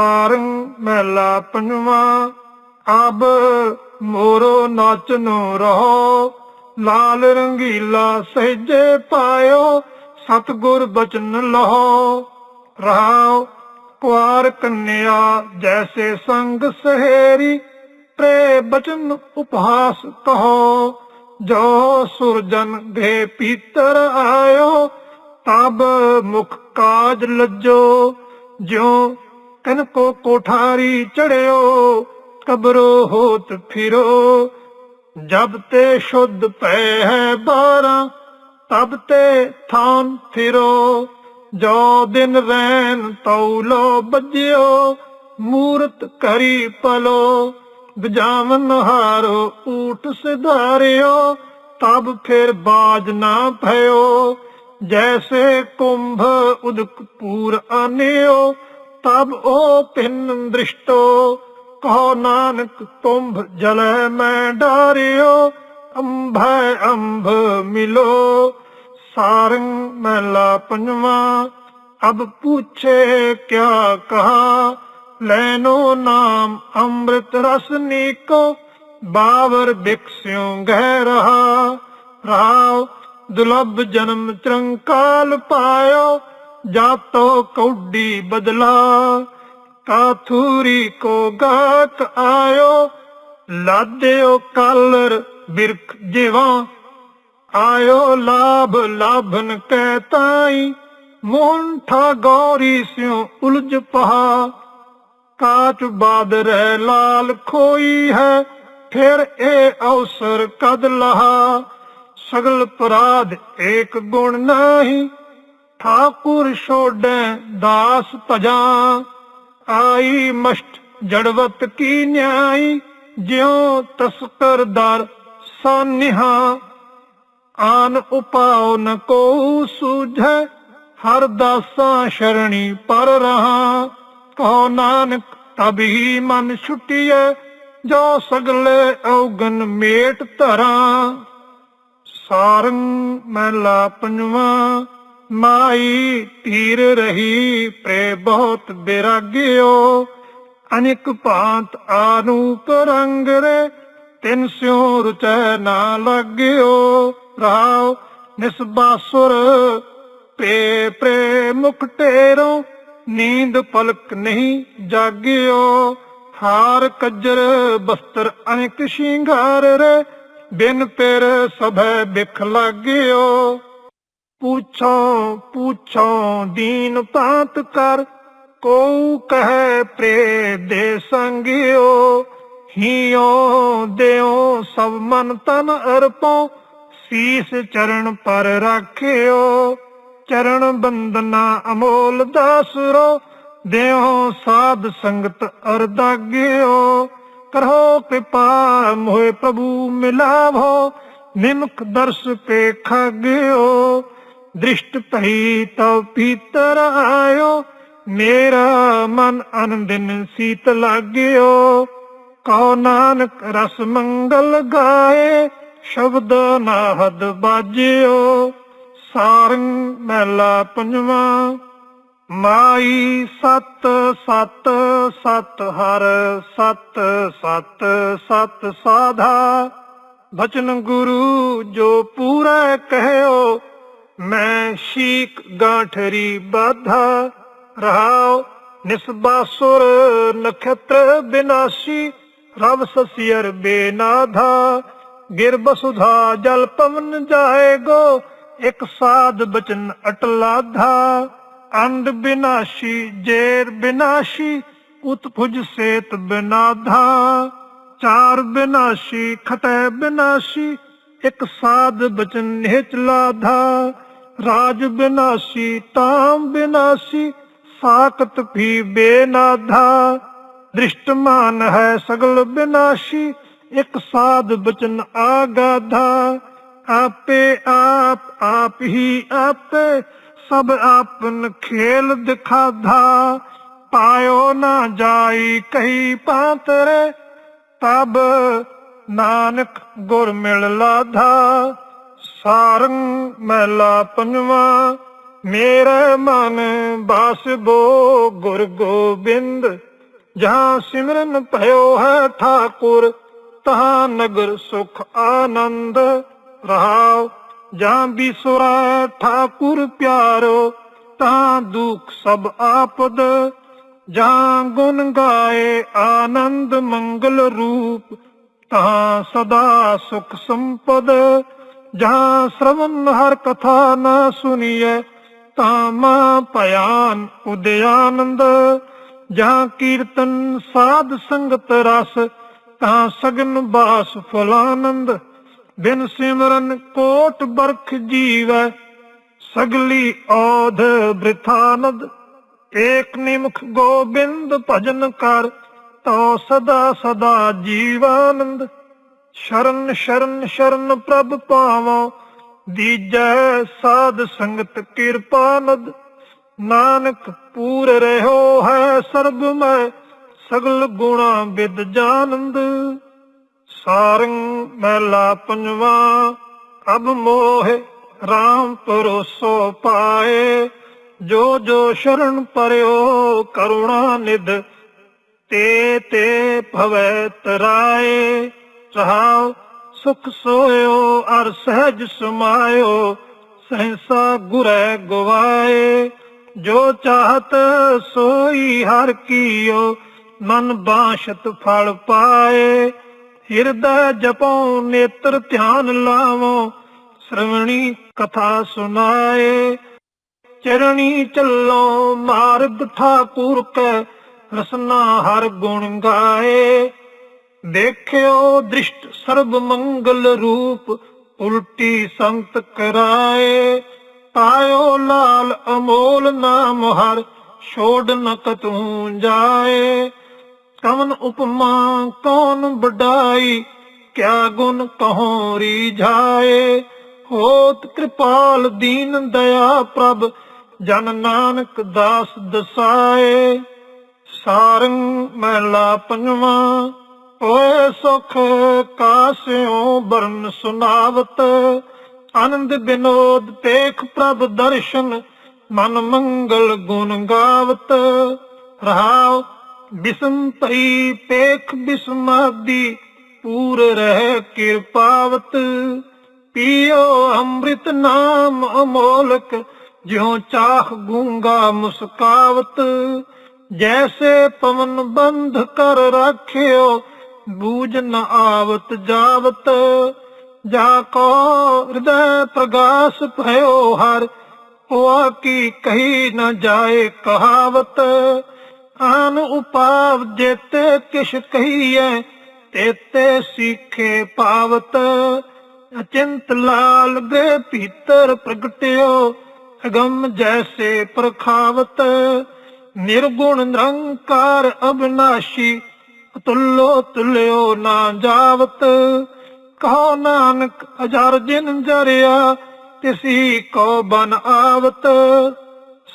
ਸਾਰੰਗ ਮਹਿਲਾ ਪੰਜਵਾ, ਅਬ ਮੋਰੋ ਨਾਚਨੋ ਰਹੋ, ਲਾਲ ਰੰਗੀਲਾ ਸਹਿਜੇ ਪਾਇਓ, ਸਤਗੁਰ ਬਚਨ ਲਹੋ। ਰਹਾਓ ਕੁਆਰ ਕੰਨਿਆ, ਜੈਸੇ ਸੰਗ ਸਹੇਰੀ ਪ੍ਰੇ ਬਚਨ ਉਪਹਾਸ ਕਹੋ। ਜੋ ਸੁਰਜਨ ਦੇ ਪੀਤਰ ਆਇਓ, ਤਬ ਮੁਖ ਕਾਜ ਲੱਜੋ, ਜਿਉ ਕਨ ਕੋਠਾਰੀ ਚੜਿਓ, ਕਬਰੋ ਹੋਤ ਫਿਰੋ। ਜਬ ਤੇ ਸ਼ੁੱਧ ਪੈ ਹੈ ਬਾਰਾਂ, ਤਬ ਤੇ ਥਾਨ ਫਿਰੋ। ਜੋ ਦਿਨ ਰੈਨ ਤੌਲੋ ਬੱਜਿਓ ਮੂਰਤ ਕਰੀ ਪਲੋ। ਗਜਾਵਨ ਹਾਰੋ ਊਟ ਸਿਧਾਰਿਓ, ਤਬ ਫਿਰ ਬਾਜ ਨਾ ਭਇਓ। ਜੈਸੇ ਕੁੰਭ ਉਦਕਪੂਰ ਆਨਿਓ ਤਬ ਉਹ ਪਿੰਨ ਦ੍ਰਿਸ਼ਟੋ, ਕਹੋ ਨਾਨਕ ਤੁੰਭ ਜਲੈ ਮੈਂ ਡਾਰਿਓ, ਅੰਭੈ ਅੰਭ ਮਿਲੋ, ਸਾਰੰਗ ਮਹਿਲਾ ਪੰਜਵਾ, ਅਬ ਪੁੱਛੇ ਕਿਆ ਕਹਾ, ਲੈਨੋ ਨਾਮ ਅੰਮ੍ਰਿਤ ਰਸ ਨੀਕੋ, ਬਾਵਰ ਬਿਕਸਿਉ ਗਹਿ ਰਹਾ ਰਾਵ ਦੁਲਭ ਜਨਮ ਚਰੰਕਾਲ ਪਾਇਓ ਜਾਤੋ ਕੌਡੀ ਬਦਲਾ, ਕਾਥੂਰੀ ਕੋ ਗਾਕ ਆਇਓ ਲਾਦਿਓ ਕਾਲਰ ਬਿਰਖ ਜਿਵਾ। ਆਇਓ ਲਾਭ ਲਾਭਨ ਕੈ ਤਾਈ ਮੋਹਨ ਗੌਰੀ ਸਿਉ ਉਲਝ ਪਹਾ। ਕਾਚ ਬਾਦ ਰਹਿ ਲਾਲ ਖੋਈ ਹੈ, ਫਿਰ ਇਹ ਅਵਸਰ ਕਦ ਲਹਾ। ਸਗਲ ਪਰਾਧ ਏਕ ਗੁਣ ਨਹੀਂ ਠਾਕੁਰ ਛੋੜੈ ਦਾਸ ਭਜਾ ਆਈ ਮਸ਼ਟ ਜੜਵਤ ਕੀ ਨਿਆਈ, ਜਿਉ ਤਸਕਰ ਦਰ ਸਾਨਿਹਾ। ਆਨ ਉਪਾਉ ਨ ਕੋ ਸੂਝੈ, ਹਰ ਦਾਸਾਂ ਸ਼ਰਣੀ ਪਰ ਰਹਾ। ਕਹੋ ਨਾਨਕ ਤਬਹੀ ਮਨ ਛੁਟਿਐ, ਜੋ ਸਗਲੇ ਔਗਨ ਮੇਟ ਧਰਾਂ। ਸਾਰੰਗ ਮਹਿਲਾ ਪੰਜਵਾ ਮਾਈ ਧੀਰ ਰਹੀ ਪ੍ਰੇ ਬਹੁਤ ਬਿਰਾਗਿਓ। ਅਨੇਕ ਭਾਂਤ ਆਨੂਪ ਰੰਗ ਰੇ ਤਿਨ ਸਿਉ ਰੁਚੈ ਨਾ ਲੱਗਿਓ। ਰਾਵ ਨਿਸਬਾਸੁਰ ਪ੍ਰੇ ਪ੍ਰੇ ਮੁਖ ਟੇਰੋ ਨੀਂਦ ਪਲਕ ਨਹੀਂ ਜਾਗਿਓ। ਹਾਰ ਕੱਜਰ ਬਸਤਰ ਅਨੇਕ ਸ਼ਿੰਗਾਰ ਰੇ ਬਿਨ ਪਿਰ ਸਭੈ ਬਿਖ ਲਾਗਿਓ। ਪੁੱਛੋ ਪੁੱਛੋ, ਦੀਨ ਪਾਤ ਕਰ। ਕੋ ਕਹੈ ਪ੍ਰੇ ਦੇ ਸੰਗਿਓ ਹਿਓ ਦਿਓ ਸਭ ਮਨ ਤਨ ਅਰਪੋ ਸੀਸ ਚਰਨ ਪਰ ਰੱਖਿਓ, ਚਰਨ ਬੰਦਨਾ ਅਮੋਲ ਦਾਸਰੋ। ਦਿਓ ਸਾਧ ਸੰਗਤ ਅਰਦਾਗਿਓ, ਕਰੋ ਕਿਰਪਾ ਮੋਹਿ ਪ੍ਰਭੂ ਮਿਲਾਵੋ। ਨਿਮਕ ਦਰਸ ਪੇ ਖਾਗਿਓ ਦ੍ਰਿਸ਼ਟ ਭਈ ਤਉ ਪੀਤਰ ਆਇਓ, ਮੇਰਾ ਮਨ ਅਨੰਦਿਨ ਸੀਤ ਲਾਗਿਓ। ਕਉ ਨਾਨਕ ਰਸ ਮੰਗਲ ਗਾਏ, ਸ਼ਬਦ ਨਾਹਦ ਬਾਜਿਓ। ਸਾਰੰਗ ਮਹਿਲਾ ਪੰਜਵਾ, ਮਾਈ ਸਤ ਸਤ ਸਤ ਹਰ ਸਤ ਸਤ ਸਤ ਸਾਧਾ। ਬਚਨ ਗੁਰੂ ਜੋ ਪੂਰਾ ਕਹਿਓ ਮੈਂ ਸ਼ੀਕ ਗਾਂਠਰੀ ਬਾਧਾ, ਰਹਾਉ ਨਿਸਬਾਸੁਰ ਨਖਤਰ ਬਿਨਾਸ਼ੀ, ਰਵ ਸਸਿਅਰ ਬੇਨਾਧਾ। ਗਿਰ ਜਲ ਪਵਨ ਜਾਏਗੋ, ਇਕ ਸਾਧ ਬਚਨ ਅਟਲਾਧਾ। ਅੰਡ ਬਿਨਾਸ਼ੀ, ਜੇਰ ਬਿਨਾਸ਼ੀ ਉਤਪੁਜ ਸੇਤ ਬਿਨਾਧਾ। ਚਾਰ ਬਿਨਾਸ਼ੀ ਖਟੈ ਬਿਨਾਸ਼ੀ, ਇਕ ਸਾਧ ਬਚਨ ਨਿਹਚ ਰਾਜ ਬਿਨਾਸ਼ੀ ਤਾਮ ਬਿਨਾਸ਼ੀ ਸਾਕਤ ਵੀ ਬੇਨਾਧਾ। ਦ੍ਰਿਸ਼ਟਮਾਨ ਹੈ ਸਗਲ ਬਿਨਾਸ਼ੀ, ਇੱਕ ਸਾਧ ਬਚਨ ਆਗਾਧਾ। ਆਪੇ ਆਪ ਆਪ ਹੀ ਆਪੇ, ਸਭ ਆਪਨ ਖੇਲ ਦਿਖਾਧਾ। ਪਾਇਓ ਨਾ ਜਾਈ ਕਹੀ ਪਾਤਰੇ, ਤਬ ਨਾਨਕ ਗੁਰ ਮਿਲ ਲਾਧਾ। ਸਾਰੰਗ ਮਹਿਲਾ ਪੰਜਵਾ, ਮੇਰੇ ਮਨ ਬਾਸਬੋ ਗੁਰ ਗੋਬਿੰਦ। ਜਹਾਂ ਸਿਮਰਨ ਭਇਓ ਹੈ ਠਾਕੁਰ, ਤਹਾਂ ਨਗਰ ਸੁਖ ਆਨੰਦ। ਰਹਾਉ ਜਾਂ ਬਿਸੁਰਾ ਠਾਕੁਰ ਪਿਆਰੋ ਤਾਂ ਦੁਖ ਸਭ ਆਪਦ। ਜਾਂ ਗੁਣ ਗਾਏ ਆਨੰਦ ਮੰਗਲ ਰੂਪ ਤਾਂ ਸਦਾ ਸੁਖ ਸੰਪਦ। ਜਾਂ ਸ਼ਰਵਨ ਹਰ ਕਥਾ ਨਾ ਸੁਨੀਏ ਤਾਂ ਮਾ ਭਿਆਨ ਉਦਿਆਨੰਦ ਜਾਂ ਕੀਰਤਨ ਸਾਧ ਸੰਗਤ ਰਸ, ਤਾਂ ਸਗਨ ਬਾਸ ਫਲਾਨੰਦ। ਬਿਨ ਸਿਮਰਨ ਕੋਟ ਬਰਖ ਜੀਵੈ, ਸਗਲੀ ਔਧ ਬ੍ਰਿਥਾਨਦ। ਏਕ ਨਿਮਖ ਗੋਬਿੰਦ ਭਜਨ ਕਰ ਤੋ ਸਦਾ ਸਦਾ ਜੀਵਾਨੰਦ। ਸ਼ਰਨ ਸ਼ਰਨ ਸ਼ਰਨ ਪ੍ਰਭ ਪਾਵੋ। ਦੀਜੈ ਸਾਧ ਸੰਗਤ ਕਿਰਪਾਨਦ ਨਾਨਕ ਪੂਰ ਰਹਿਓ ਹੈ ਸਰਬ ਮੈਂ ਸਗਲ ਗੁਣਾ ਵਿਦ ਜਾਨੰਦ। ਸਾਰੰਗ ਮਹਿਲਾ ਪੰਜਵਾ, ਅਬ ਮੋਹ RAM ਪਰੋਸੋ ਪਾਏ। ਜੋ ਜੋ ਸ਼ਰਨ ਪਰਿਓ ਕਰੁਣਾ ਨਿਦ ਤੇ ਤੇ ਭਵੈ ਤਰਾਏ। ਰਹਾਉ ਸੁਖ ਸੋਇਓ, ਅਰ ਸਹਿਜ ਸਮਾਇਓ, ਸਹਿਸਾ ਗੁਰੈ ਗਵਾਏ। ਜੋ ਚਾਹਤ ਸੋਈ ਹਰ ਕੀਓ, ਮਨ ਬਾਸ਼ਤ ਫਲ ਪਾਏ। ਹਿਰਦੈ ਜਪੋ, ਨੇਤਰ ਧਿਆਨ ਲਾਵੋ, ਸ਼ਰਵਣੀ ਕਥਾ ਸੁਨਾਏ ਚਰਣੀ ਚੱਲੋ, ਮਾਰਗ ਠਾਕੁਰ ਕੈ, ਰਸਨਾ ਹਰ ਗੁਣ ਗਾਏ। ਦੇਖਿਓ ਦ੍ਰਿਸ਼ਟ ਸਰਬ ਮੰਗਲ ਰੂਪ, ਉਲਟੀ ਸੰਤ ਕਰਾਏ। ਪਾਇਓ ਲਾਲ ਅਮੋਲ ਨਾਮ ਹਰ, ਛੋੜ ਨ ਕਤੂ ਜਾਏ। ਕਵਨ ਉਪਮਾ ਕੌਣ ਬਡਾਈ ਕਿਆ ਗੁਣ ਕਹੋ ਰੀਝਾਏ। ਹੋਤ ਕਿਰਪਾਲ ਦੀਨ ਦਇਆ ਪ੍ਰਭ, ਜਨ ਨਾਨਕ ਦਾਸ ਦਸਾਏ। ਸਾਰੰਗ ਮਹਿਲਾ ਪੰਜਵਾ ਓਏ ਸੁਖ ਕਾਸਿਓ ਬਰਨ ਸੁਨਾਵਤ, ਆਨੰਦ ਬਿਨੋਦ ਪੇਖ ਪ੍ਰਭ ਦਰਸ਼ਨ, ਮਨ ਮੰਗਲ ਗੁਣ ਗਾਵਤ। ਰਹਾਉ ਬਿਸਮ ਪਈ ਪੇਖ ਬਿਸਮਾਦੀ, ਪੂਰ ਰਹਿ ਕਿਰਪਾਵਤ। ਪੀਓ ਅੰਮ੍ਰਿਤ ਨਾਮ ਅਮੋਲਕ, ਜਿਉ ਚਾਖ ਗੂੰਗਾ ਮੁਸਕਾਵਤ। ਜੈਸੇ ਪਵਨ ਬੰਧ ਕਰ ਰਾਖਿਓ ਬੂਝ ਨ ਆਵਤ ਜਾਵਤ, ਜਾ ਕੋ ਹਿਰਦੈ ਪ੍ਰਗਾਸ ਭਇਓ ਹਰ ਹੋਆ ਕੀ ਕਹੀ ਨ ਜਾਏ ਕਹਾਵਤ? ਆਨ ਉਪਾਵ ਜੇਤੇ ਕਿਛ ਕਹੀਐ, ਤੇਤੇ ਸਿੱਖੇ ਪਾਵਤ। ਅਚਿੰਤ ਲਾਲ ਗ੍ਰੇ ਭੀਤਰ ਪ੍ਰਗਟਿਓ, ਅਗਮ ਜੈਸੇ ਪ੍ਰਖਾਵਤ। ਨਿਰਗੁਣ ਨਿਰੰਕਾਰ ਅਬਨਾਸ਼ੀ ਤੁਲੋ ਤੁਲਿਓ ਨਾ ਜਾਵਤ, ਕਹੋ ਨਾਨਕ ਹਜ਼ਾਰ ਜਿਨ ਜਰਿਆ, ਤਿਸੀ ਕੋ ਬਨ ਆਵਤ।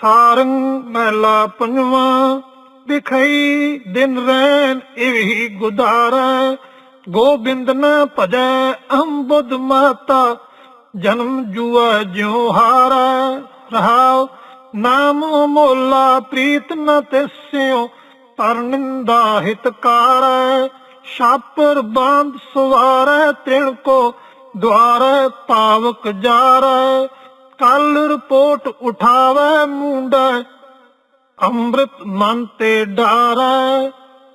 ਸਾਰੰਗ ਮਹਿਲਾ ਪੰਜਵਾ, ਵਿਖਈ ਦਿਨ ਰੈਨ ਇਵਹੀ ਗੁਦਾਰਾ। ਗੋਬਿੰਦ ਨਾ ਭਜੈ ਅੰਬੁਦ ਮਾਤਾ, ਜਨਮ ਜੁਆ ਜਿਉ ਹਾਰੈ। ਰਹਾਉ, ਨਾਮ ਮੋਲਾ ਪ੍ਰੀਤ ਨ ਤਿਸਿਓ ਪਰ ਨਿੰਦਾ ਹਿਤਕਾਰੈ ਛਾਪਰ ਬਾਂਧ ਸਵਾਰੈ ਤਿਣ ਕੋ ਦੁਆਰੈ ਪਾਵਕ ਜਾਰੈ। ਕੱਲ ਰਿਪੋਰਟ ਉਠਾਵੈ ਮੁੰਡਾ, ਅੰਮ੍ਰਿਤ ਮਨ ਤੇ ਡਾਰੈ।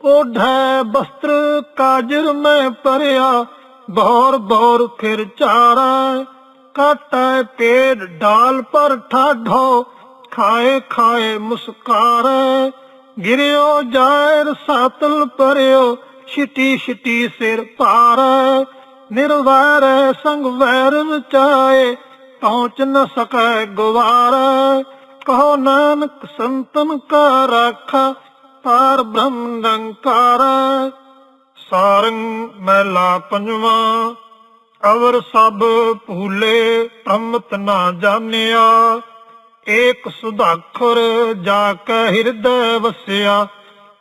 ਓਢੈ ਬਸਤਰ ਕਾਜਰ ਮੈਂ ਪਰਿਆ ਬੌਰ ਬੌਰ ਫਿਰ ਚਾਰੈ। ਕਾਟੈ ਪੇੜ ਡਾਲ ਪਰ ਠਾਢੋ, ਖਾਏ ਖਾਏ ਮੁਸਕਾਰੈ। ਗਿਰਿਓ, ਜਾਇਰ ਸਾਤਲ ਪਰਿਓ ਛਿਟੀ ਛਿਟੀ ਸਿਰ ਪਾਰੈ ਨਿਰਵੈਰੈ, ਸੰਗ ਵੈਰ ਰਚਾਏ ਪਹੁੰਚ ਨ ਸਕੈ ਗਵਾਰੈ। ਕਹੋ, ਨਾਨਕ ਸੰਤਨ ਕਾ ਰਾਖਾ ਪਾਰ ਬ੍ਰਹਮ ਨਿਰੰਕਾਰ। ਸਾਰੰਗ ਮਹਿਲਾ ਪੰਜਵਾ, ਅਵਰ ਸਭ ਭੂਲੇ ਅੰਮ੍ਰਿਤ ਨਾ ਜਾਣਿਆ। ਏਕ ਸੁਧਾਖਰ ਜਾ ਕੇ ਹਿਰਦੈ ਵਸਿਆ,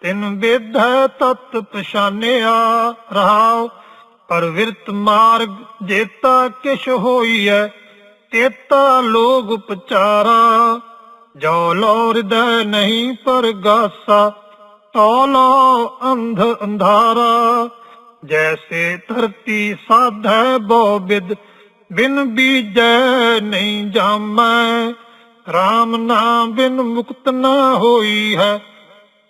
ਤਿਨ ਵਿਧੈ ਤਤ ਪਛਾਨਿਆ ਰਹਾਉ, ਪਰ ਵਿਰਤ ਮਾਰਗ ਜੇਤਾ ਕਿਛ ਹੋਈਐ, ਤੇਤਾ ਲੋਗ ਉਪਚਾਰਾ। ਜੋ ਲੋ ਹਿਰਦੈ ਨਹੀਂ ਪਰਗਾਸਾ ਤੌਲੋ ਅੰਧ ਅੰਧਾਰਾ। ਜੈਸੇ ਧਰਤੀ ਸਾਧੈ ਬੋ ਬਿਦ, ਬਿਨ ਬੀਜੈ ਨਹੀਂ ਜਾਮੈ RAM ਨਾਮ ਬਿਨ ਮੁਕਤ ਨਾ ਹੋਈ ਹੈ।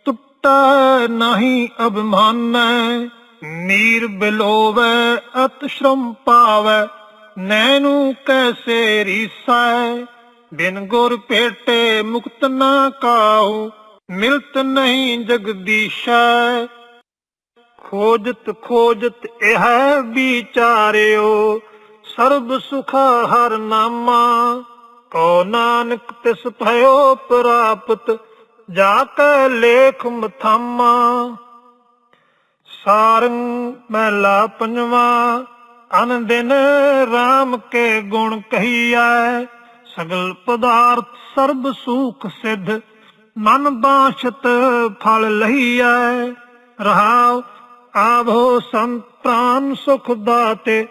ਟੁੱਟੈ ਨਹੀਂ ਅਭਿਮਾਨੈ, ਨੀਰ ਬਿਲੋਵੈ, ਅਤ ਸ਼ਰਮ ਪਾਵੈ, ਨੈਣੂ ਕੈਸੇ ਰੀਸੈ। ਬਿਨ ਗੁਰ ਭੇਟੇ ਮੁਕਤ ਨਾ ਕਾਉ ਮਿਲਤ ਨਹੀਂ ਜਗਦੀਸ਼ੈ। ਖੋਜਤ ਖੋਜਤ ਇਹ ਵਿਚਾਰਿਓ, ਸਰਬ ਸੁਖ ਹਰ ਨਾਮਾ। ਕੋ ਨਾਨਕ ਤਿਸ ਭਇਓ ਪ੍ਰਾਪਤ, ਜਾ ਕੈ ਲੇਖ ਮਥਾਮਾ। ਸਾਰੰਗ ਮਹਿਲਾ ਪੰਜਵਾ, ਅਨ ਦਿਨ RAM ਕੇ ਗੁਣ ਕਹੀਐ। ਸਗਲ ਪਦਾਰਥ ਸਰਬ ਸੁਖ ਸਿਧ, ਮਨ ਬਾਸ਼ਤ ਫਲ ਲਹੀਐ। ਰਹਾਉ ਆਭੋ ਸੰਤ ਪ੍ਰਾਨ ਸੁਖ ਦਾਤੇ,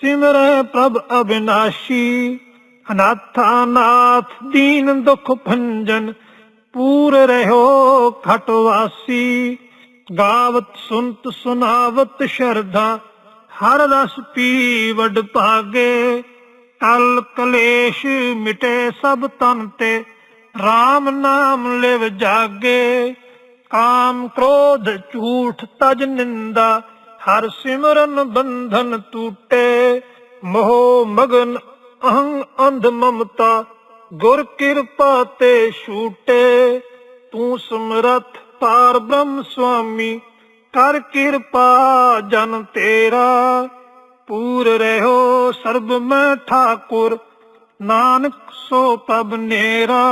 ਸਿਮਰੈ ਪ੍ਰਭ ਅਬਿਨਾਸ਼ੀ। ਅਨਾਥਾ ਨਾਥ ਦੀਨ ਦੁਖ ਭੰਜਨ, ਪੂਰ ਰਹਿਓ ਖਟ ਵਾਸੀ। ਗਾਵਤ ਸੁਨਤ ਸੁਨਾਵਤ ਸ਼ਰਧਾ, ਹਰ ਰਸ ਪੀ ਵਡ ਭਾਗੇ। ਕਲ ਕਲੇਸ਼ ਮਿਟੇ ਸਭ ਤਨ ਤੇ RAM ਨਾਮ ਲਿਵ ਜਾਗੇ। ਕਾਮ ਕ੍ਰੋਧ ਝੂਠ ਤਜ ਨਿੰਦਾ, ਹਰ ਸਿਮਰਨ ਬੰਧਨ ਟੂਟੇ। ਮੋਹ ਮਗਨ ਅਹੰ ਅੰਧ ਮਮਤਾ, ਗੁਰ ਕਿਰਪਾ ਤੇ ਛੂਟੇ। ਤੂੰ ਸਮਰਥ ਪਾਰ ਬ੍ਰਹਮ ਸੁਆਮੀ, ਕਰ ਕਿਰਪਾ ਜਨ ਤੇਰਾ। ਪੂਰ ਰਹਿਓ ਸਰਬ ਮੈਂ ਠਾਕੁਰ, ਨਾਨਕ ਸੋ ਪਬ ਨੇਰਾ।